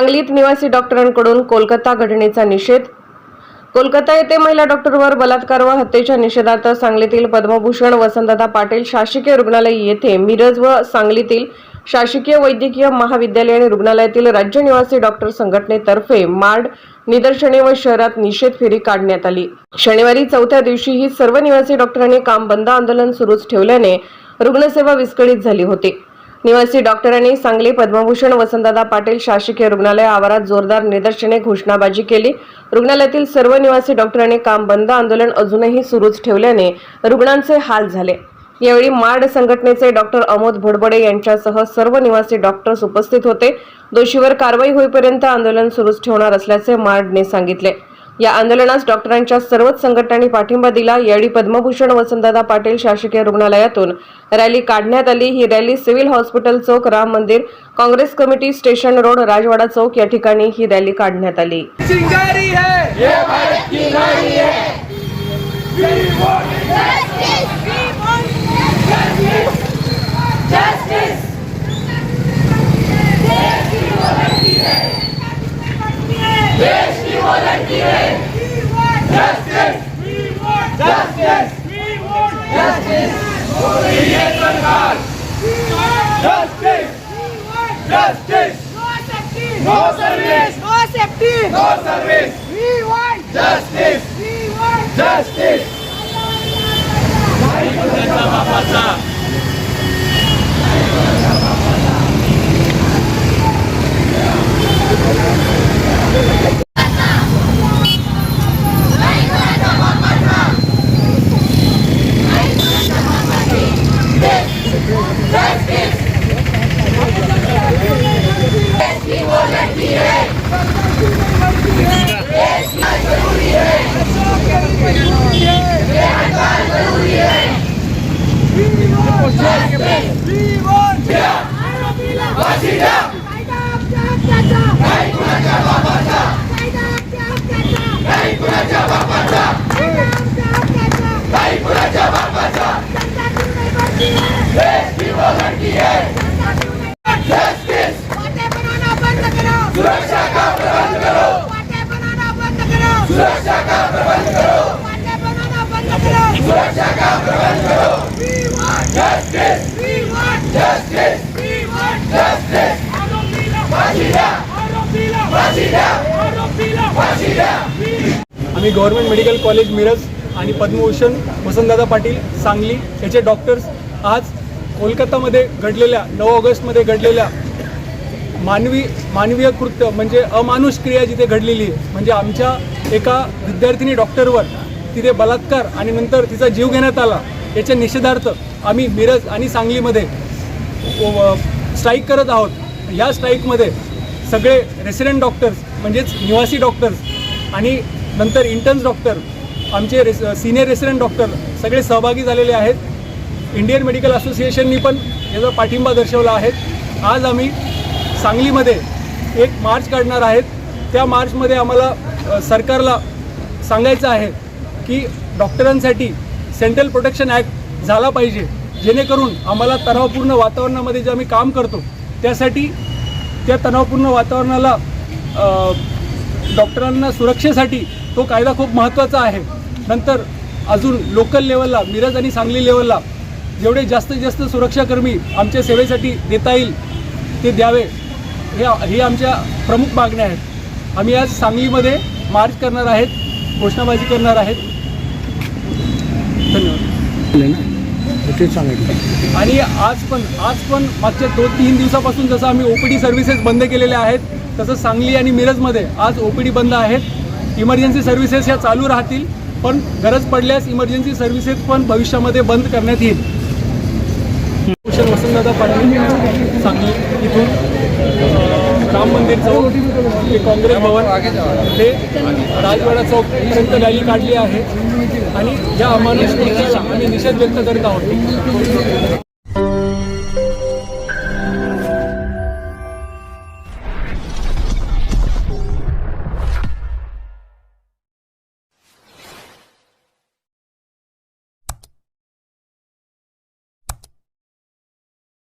सांगलीत निवासी डॉक्टरांकडून कोलकाता घटनेचा निषेध. कोलकाता येथे महिला डॉक्टरवर बलात्कार व हत्येच्या निषेधार्थ सांगलीतील पद्मभूषण वसंतदा पाटील शासकीय रुग्णालय येथे मिरज व सांगलीतील शासकीय वैद्यकीय महाविद्यालय आणि रुग्णालयातील राज्य निवासी डॉक्टर संघटनेतर्फे मार्ड निदर्शने व शहरात निषेध फेरी काढण्यात आली. शनिवारी चौथ्या दिवशीही सर्व निवासी डॉक्टरांनी काम बंद आंदोलन सुरूच ठेवल्याने रुग्णसेवा विस्कळीत झाली होती. निवासी डॉक्टरांनी सांगली पद्मभूषण वसंतदादा पाटील शासकीय रुग्णालय आवारात जोरदार निदर्शने घोषणाबाजी केली. रुग्णालयातील सर्व निवासी डॉक्टरांनी काम बंद आंदोलन अजूनही सुरूच ठेवल्याने रुग्णांचे हाल झाले. यावेळी मार्ड संघटनेचे डॉक्टर अमोद भडबडे यांच्यासह सर्व निवासी डॉक्टर्स उपस्थित होते. दोषीवर कारवाई होईपर्यंत आंदोलन सुरूच ठेवणार असल्याचे मार्डने सांगितले. या आंदोलनास डॉक्टरांच्या सर्वच संघटनांनी पाठिंबा दिला. यावेळी पद्मभूषण वसंतदादा पाटील शासकीय रुग्णालयातून रॅली काढण्यात आली. ही rally civil hospital Chowk Ram Mandir Congress committee station road राजवाडा चौक या ठिकाणी ही रॅली काढण्यात आली. है। ये भारत की नारी है। justice. No safety. No service. No safety. No service. We want justice. We want justice. आम्ही गव्हर्नमेंट मेडिकल कॉलेज मिरज आणि पद्मभूषण वसंतदादा पाटील सांगली याचे डॉक्टर्स आज कोलकातामध्ये घडलेल्या नऊ ऑगस्टमध्ये घडलेल्या मानवी मानवीय कृत्य म्हणजे अमानुष क्रिया जिथे घडलेली आहे म्हणजे आमच्या एका विद्यार्थिनी डॉक्टरवर तिथे बलात्कार आणि नंतर तिचा जीव घेण्यात आला याच्या निषेधार्थ आम्ही मिरज आणि सांगलीमध्ये स्ट्राईक करत आहोत. या स्ट्राईकमध्ये सगळे रेसिडेंट डॉक्टर्स म्हणजेच निवासी डॉक्टर्स आणि नंतर इंटर्न्स डॉक्टर आमचे रेस सिनियर रेसिडेंट डॉक्टर सगळे सहभागी झालेले आहेत. इंडियन मेडिकल असोसिएशननी पण याचा पाठिंबा दर्शवला आहे. आज आम्ही सांगलीमध्ये एक मार्च काढणार आहेत. त्या मार्चमध्ये आम्हाला सरकारला सांगायचं आहे की डॉक्टरांसाठी सेंट्रल प्रोटेक्शन ॲक्ट झाला पाहिजे. जेणेकरून आम्हाला तणावपूर्ण वातावरणामध्ये जे आम्ही काम करतो त्यासाठी त्या तणावपूर्ण वातावरणाला डॉक्टरांना सुरक्षेसाठी तो कायदा खूप महत्त्वाचा आहे. नंतर अजून लोकल लेवलला मिरज आणि सांगली लेवलला जेवढे जास्तीत जास्त सुरक्षाकर्मी आमच्या सेवेसाठी देता येईल ते द्यावे. हे ही आमच्या प्रमुख मागण्या आहेत. आम्ही आज सांगलीमध्ये मार्च करणार आहेत घोषणाबाजी करणार आहेत. धन्यवाद. आणि आज पण आज पण मागच्या दोन तीन दिवसापासून जसं आम्ही ओ पी डी सर्व्हिसेस बंद केलेल्या आहेत तसं सांगली आणि मिरजमध्ये आज ओ पी डी बंद आहेत. इमर्जन्सी सर्व्हिसेस ह्या चालू राहतील पण गरज पडल्यास इमर्जन्सी सर्व्हिसेस पण भविष्यामध्ये बंद करण्यात येईल. भूषण वसंतदादा पाटील सांगली इथून राम मंदिर चौक ते काँग्रेस भवन ते राजवाडा चौक पर्यंत रॅली काढली आहे. आणि या अमानुष आम्ही निषेध व्यक्त करत आहोत.